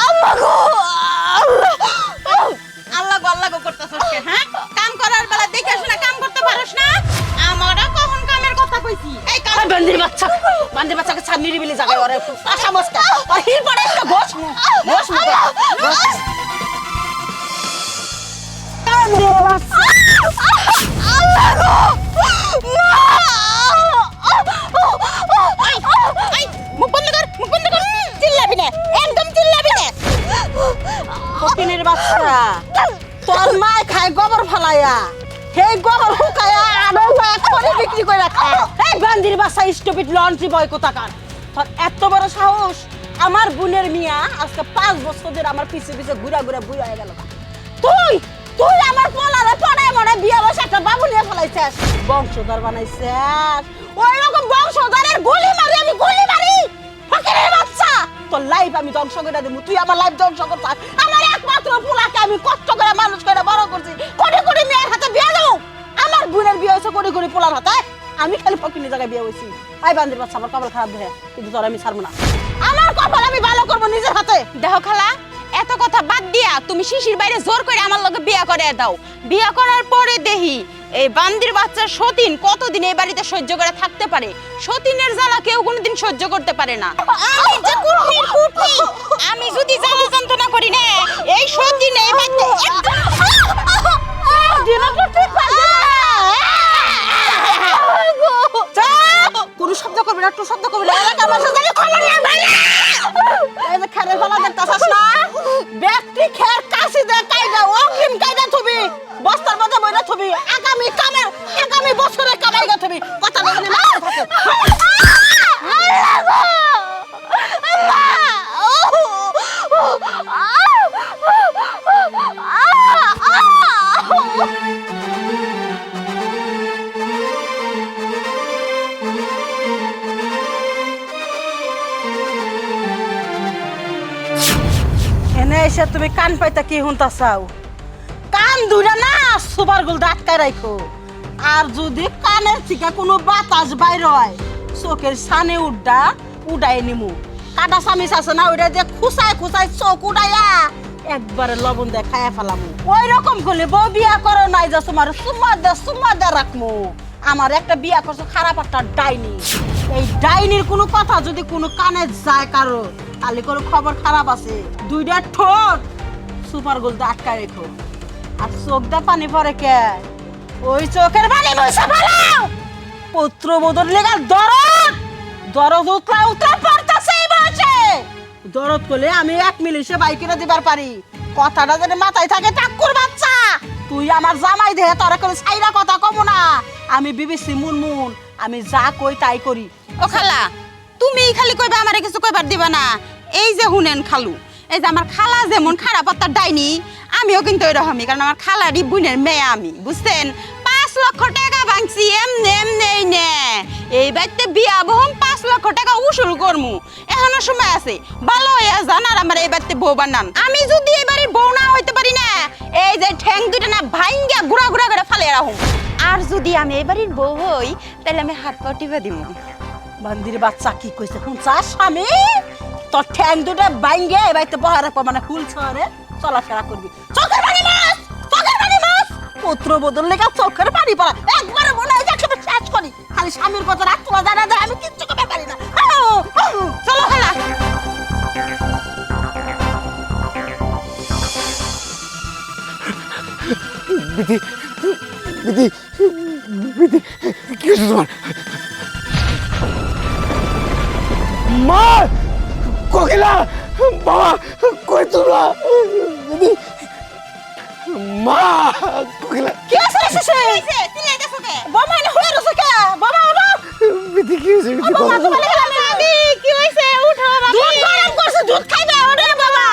আল্লাহ গো আল্লাহ আল্লাহ গো আল্লাহ গো করতেছস কে হ্যাঁ? কাম করার বেলা দেখে শুনে কাম করতে পারোস না? আমারও কখন কামের কথা কইছি। এই কাম বান্দির বাচ্চা বান্দির বাচ্চাকে ছাড় নিরিবিলি জায়গায় ওরে আশা মস্কা আর হিল পড়ে একটা গোস গোস গোস আল্লাহ বাচ্চা। তোর মায় খায় গোবর ফালাইয়া সেই গোবর বিক্রি করে খায়। এই বাচ্চা স্টুপিড লন্ড্রি বয় তোর এত বড় সাহস? আমার বোনের মিয়া আজকে পাঁচ বছর ধরে আমার পিছে পিছে ঘুরা ঘুরা বুড়া হয়ে গেল। তুই তুই আমার পোলারে পড়ায় মনে বিয়ে বসে একটা বাবু নিয়ে ফেলাইছিস। বংশধর বানাইছিস। ওই রকম বংশধরের গুলি মারি, আমি গুলি মারি। ফকিরের তোর লাইফ আমি ধ্বংস করে দেবো, তুই আমার লাইফ ধ্বংস করছিস আমার একমাত্র পোলাকে আমি কষ্ট করে মানুষ করে বড় করছি। কোটি কোটি মেয়ের হাতে বিয়ে দেবো। আমার বোনের বিয়ে হয়েছে কোটি কোটি পোলার হাতে। আমি খালি ফকিনের জায়গায় বিয়ে হয়েছি আই বান্দির বাচ্চা, আমার কপাল খারাপ দেখে কিন্তু তোর আমি ছাড়বো না। আমার কপাল আমি ভালো করব নিজের হাতে। দেহ খালা, এত কথা বাদ দিয়া তুমি শিশির বাইরে জোর করে আমার লগে বিয়া করে দাও। বিয়া করার পরে দেহি এই বান্দির বাচ্চা সতীন কতদিন এই বাড়িতে সহ্য করে থাকতে পারে সতীনের জ্বালা কেউ কোনোদিন সহ্য করতে পারে না আমি যে কুটনির কুটনি আমি যদি জ্বালা যন্ত্রণা করি না এই সতীন এই বাড়িতে! কোনো শব্দ করবি না একটু শব্দ করবি না মানুষের জানি খবর নেই ভাই এই যে খেরের ফলা দেখতাছস না? ব্যক্তি খের কাশি দে কাইদা অগ্রিম কাইদা থবি, বস্তার মধ্যে বইরা থবি, আগামী কামের, আগামী বছরে কামাই গা থবি। এসে তুমি কান পাইতা কি হুনতা চাও? কান দুইটা না সুপার গুল ডাক্তার রাখো আর যদি কানের থেকে কোনো বাতাস বাইর হয়, চোখের সানে উড্ডা উডাই নিমু। কাটা সামিস আছে না, ওইটা যে খুসাই খুসাই চোখ উডাইয়া একবারে লবণ দিয়ে খাইয়া ফেলামু। ওই রকম করলে বউ বিয়া করো নাই যে তোমার সুমা দে সুমা দে রাখমু। আমার একটা বিয়া করছ, খারাপ একটা ডাইনি। এই ডাইনির কোনো কথা যদি কোনো কানে যায় কারও তাহলে কোনো খবর খারাপ আছে? দুইটা ঠোঁট। সুপার গোলটা আটকা রেখো। আর চোখ দা পানি পরে কে? ওই চোখের পানি বসে ফেলাও পুত্র বদর লেগা দরদ! দরদ উতলা উতলা পড়তাছে এই বয়সে! দরদ করলে আমি এক মিলিশে বাইকেরা দিবার পারি। কথাটা যদি মাথায় থাকে টাক্কুর বাচ্চা! তুই আমার জামাই দেহে তোরা কোনো সাইরা কথা কম না। আমি বিবিসি মুনমুন। আমি যা কই তাই করি। ও খালা তুমি খালি কইবা, আমারে কিছু কইবার দিবা না। এই যে হুনেন খালু, এই যে আমার খালা যেমন খারাপ তার ডাইনি, আমিও কিন্তু এরকমই, কারণ আমার খালারই বোনের মেয়ে আমি, বুঝছেন? পাঁচ লক্ষ টাকা ভাঙছি, এমনি এমনি, এই নে। এই বাড়িতে বিয়া বহম পাঁচ লক্ষ টাকা উসুল করমু। এখনও সময় আছে, ভালো হইয়া যান আর আমার এই বাড়িতে বউ বানান। আমি যদি এই বাড়ির বউ না হইতে পারি না, এই যে ঠ্যাং দুটো না ভাঙ্গা গুড়া গুড়া করে ফালে রাখুন আর যদি আমি এই বাড়ির বউ হই, তাহলে আমি হাত পা টিপে দিব বান্দির বাচ্চা কি কইছে? কোন চাস স্বামী তোর ঠ্যাং দুটা বাইঙ্গে এবাইতে বহার রাখব মানে ফুল শহরে চলাফেরা করবি। চোখের পানি মাছ চোখের পানি মাছ। পুত্র বদল লেগা চোখের পানি পড়া। একবার মনে হয় যে একেবারে শেষ করি। খালি স্বামীর কথা রাখ তোলা জানা যায় আমি কিচ্ছু করতে পারি না। আউ, চলো খেলা। বিধি বিধি বিধি কি হয়েছে তোমার? মা! কোকিলা! বাবা কই তোমরা? বিধি মা! কোকিলা! কি আছে শেষে? বাবা এনে হয়ে রসে কে? বাবা বাবা বিধি কি হয়েছে? বিধি বাবা তোমার লেগে আমি কি হইছে উঠো বাবা। দুধ গরম করছে দুধ খাইবে ওরে বাবা।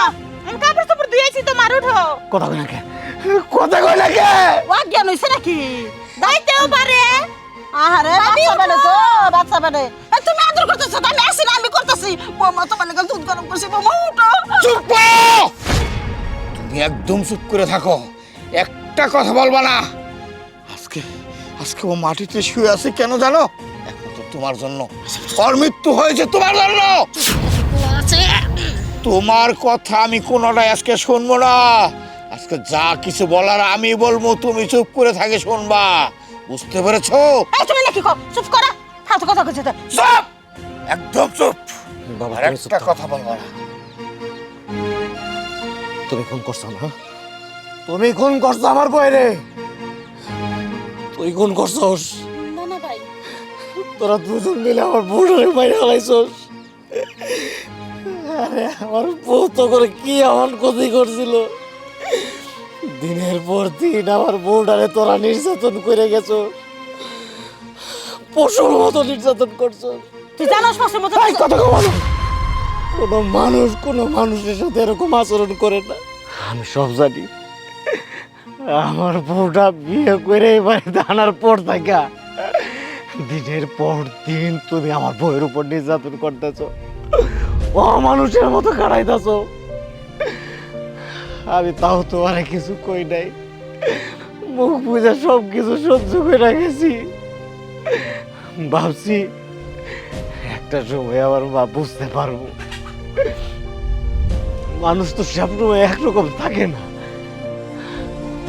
আমি কাপড় চাপড় ধুয়েছি তোমার উঠো। কথা কই না কে? কথা কই না কে? অজ্ঞান হইছে নাকি? দাইতেও পারে। আহারে বাচ্চা বেড়ে তো বাচ্চা বেড়ে তুমি আদর করতেছো আমি আসি না আমি করতেছি বৌমা তোমার লেগে দুধ গরম করছি বৌমা উঠো। চুপ তুমি একদম চুপ করে থাকো। একটা কথা বলবা না। আজকে আজকে ও মাটিতে শুয়ে আছে কেন জানো? একমাত্র তোমার জন্য। ওর মৃত্যু হয়েছে তোমার জন্য। তোমার কথা আমি কোনোটাই আজকে শুনব না। আজকে যা কিছু বলার আমি বলব তুমি চুপ করে থাকে শুনবা। বুঝতে পেরেছ? তুমি নাকি চুপ করা। ফালতু কথা কইছে চুপ! একদম চুপ! বাবা আর তুমি চুপ একটা থাকো। কথা বলব না। তুমি খুন করছ না? তুমি খুন করছ আমার বইরে। তুই খুন করছস? না না ভাই। তোরা দুজন মিলে আমার বউটারে বাইরে হালাইছস আরে আমার বউ তো করে কি আমার ক্ষতি করছিল? দিনের পর দিন আমার বউটারে তোরা নির্যাতন করে গেছো পশুর মতো নির্যাতন করছ তুই জানোস পাশের মতো এই কথা বলো কোনো মানুষ কোনো মানুষের সাথে এরকম আচরণ করে না। আমি সব জানি। আমার বউটা বিয়ে করে এই বাড়িতে আনার পর থেকে দিনের পর দিন তুমি আমার বউয়ের উপর নির্যাতন করতেছ। ও মানুষের মতো কাটাইতেছ আমি তাও তোমারে কিছু কই নাই। মুখ বুঝে সব কিছু সহ্য করে গেছি। ভাবছি একটা সময় আমার মা বুঝতে পারব। মানুষ তো সবসময় একরকম থাকে না।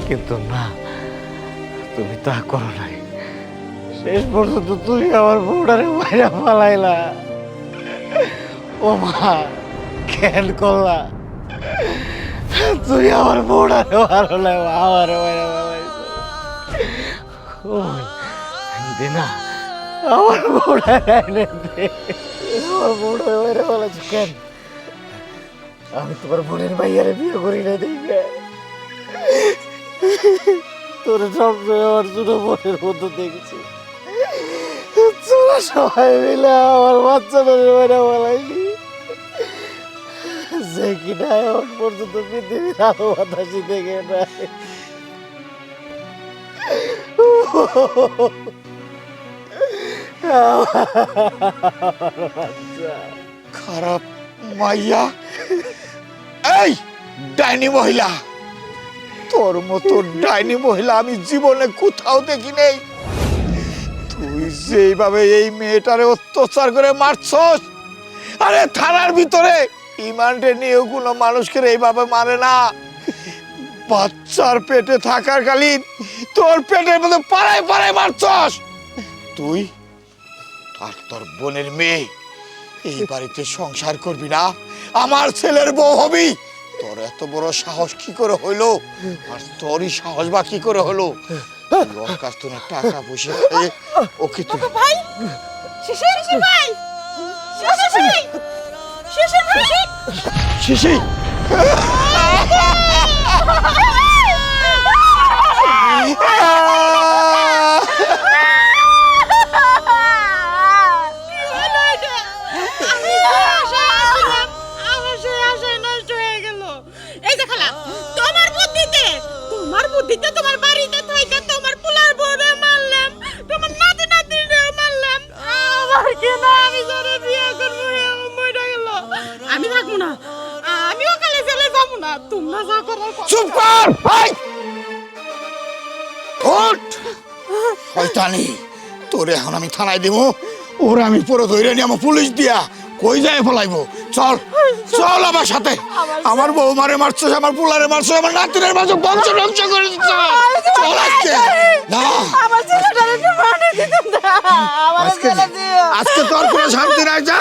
কিন্তু না, তুমি তা করো নাই। শেষ পর্যন্ত তুমি আমার বউটারে বাইরে পালাইলা ও মা কেন করলা। তুই আমার বউটারে মারলে আমার বাইরে পালাইছো ও দিনা আমার বউটারে এনে আমার বউটারে বাইরে পালাইছো কেন? আমি তোমার বোনের ভাইয়ারে বিয়ে করি না দেখে তোর সবসময় আমার ছোট বোনের মতো দেখছি। তোরা সবাই মিলে আমার বাচ্চাদের মেরে বলাইনি যে কিনা এখন পর্যন্ত পৃথিবীর আলো বাতাসি দেখে নাই। খারাপ মাইয়া। এই, ডাইনি মহিলা। তোর মতো ডাইনি মহিলা আমি জীবনে কোথাও দেখি নেই তুই যেইভাবে এই মেয়েটারে অত্যাচার করে মারছস, আরে থানার ভিতরে ইমানটে নিয়েও কোনো মানুষকে এইভাবে মারে না। বাচ্চার পেটে থাকার কালীন তোর পেটের মধ্যে পাড়ায় পাড়ায় মারছস। তুই আর তোর বোনের মেয়ে। এই বাড়িতে সংসার করবি না। আমার ছেলের বউ হবি। তোর এত বড় সাহস কি করে হইল? আর তোরই সাহস বা কি করে হলো থেকে টাকা পয়সা খেয়ে ওকে তুই ভাই? শিশির শিশির ভাই! শিশির ভাই! শিশির ভাই! শিশি এই যে খালা তোমার বুদ্ধিতে তোমার বুদ্ধিতে তোমার বাড়িতে তোমার মারলাম। তোমার নাতি মারলাম। আমার কি না আমি বিয়ে করব গেল। আমি না। চলে না। তোমরা যা। চুপ কর, ভাই! শয়তানি, তোরে এখন আমি থানায় দিব ওরে আমি পুরো ধরে নিয়ে আমার পুলিশ দিয়া কই যায় ফলাইবো? চল। চল আমার সাথে। আমার বউ মারে মারছস আমার পুলারে মারছস আমার নাতিনের মাঝে বংশ ধ্বংস করে দিচ্ছ চল আজকে। না। আমার ছেলেটারে একটু পানি দিতে দাও আজকে আজকে তোর কোনো শান্তি নাই যা।